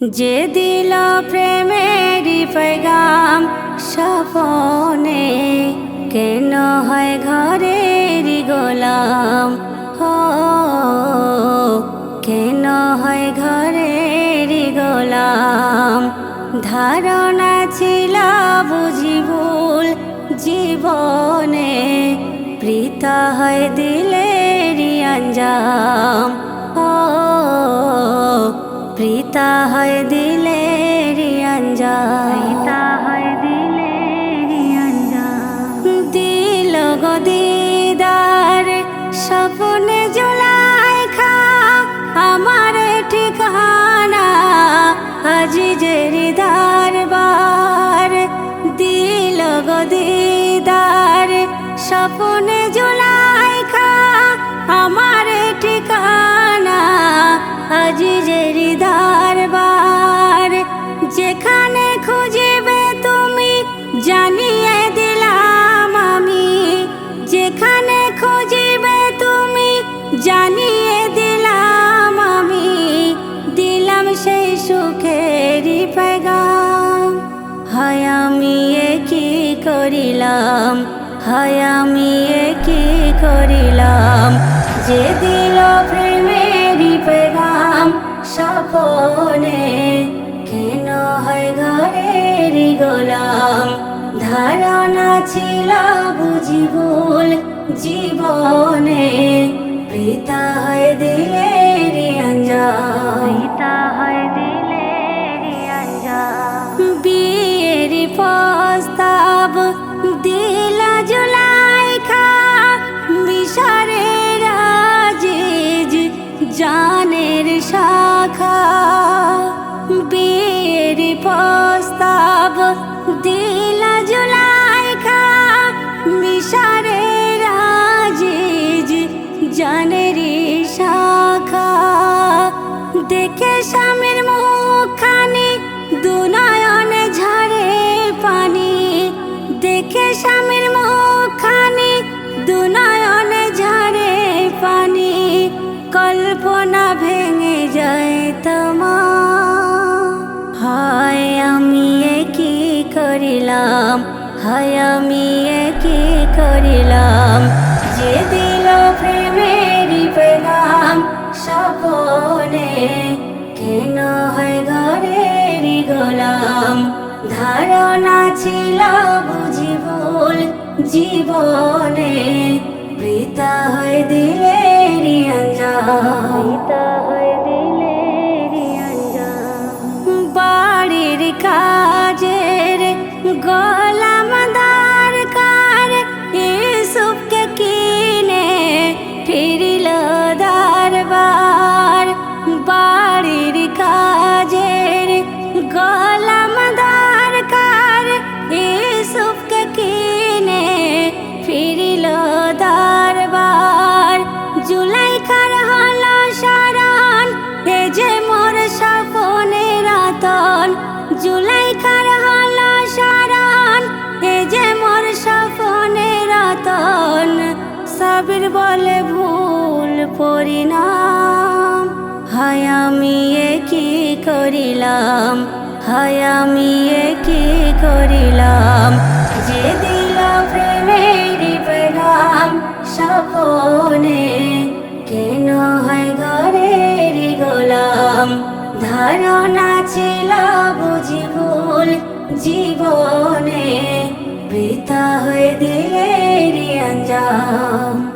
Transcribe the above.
যে দিল প্রেমেরই পেগাম সপনে কেন হয় ঘরের গোলাম? হো, কেন হয় ঘরের গোলাম? ধারণা ছিল বুঝি ভুল জীবনে, প্রীতা হয় দিলের অঞ্জাম ও দিলে দিলে অঞ্জাম দিল গো দিদার স্বপ্নে জুলাই খা আমার ঠিকানা আজি যে দরবার জানিয়ে দিলাম আমি, দিলাম সেই সুখেরই পেগাম হয় আমি কি করিলাম, হয় আমি এ কি করিলাম? যে দিল প্রেমেরই পেগাম সপনে কেন হয় ঘরের গোলাম? ধারণা ছিল বুঝি ভুল, জীবনে পিতা হয় দিলের অঞ্জাম পিতা হয় দিলের অঞ্জাম বিয়ের প্রস্তাব দেখে স্বামীর মুখখানি দুনয়নে ঝরে পানি। দেখে স্বামীর মুখখানি দুনয়নে ঝরে পানি। কল্পনা ভেঙে যায় তোমার হায়, আমি কি করিলাম? হায়, আমি কি করিলাম? যে দিল পেলাম সপনে কেন হয় ঘরের গোলাম? ধারণা ছিল বুঝি ভুল জীবনে। পিতা হয় দিলের পিতা হয় দিলের অঞ্জাম বাড়ির কাজের পরিণাম হায়, আমি কি করিলাম? হায়, আমি কি করিলাম? যে দিল প্রেমেরই পেগাম সপনে কেন হয় ঘরের গোলাম? ধারণা ছিল বুঝি ভুল জীবনে পিতা হয়ে দিলের অঞ্জাম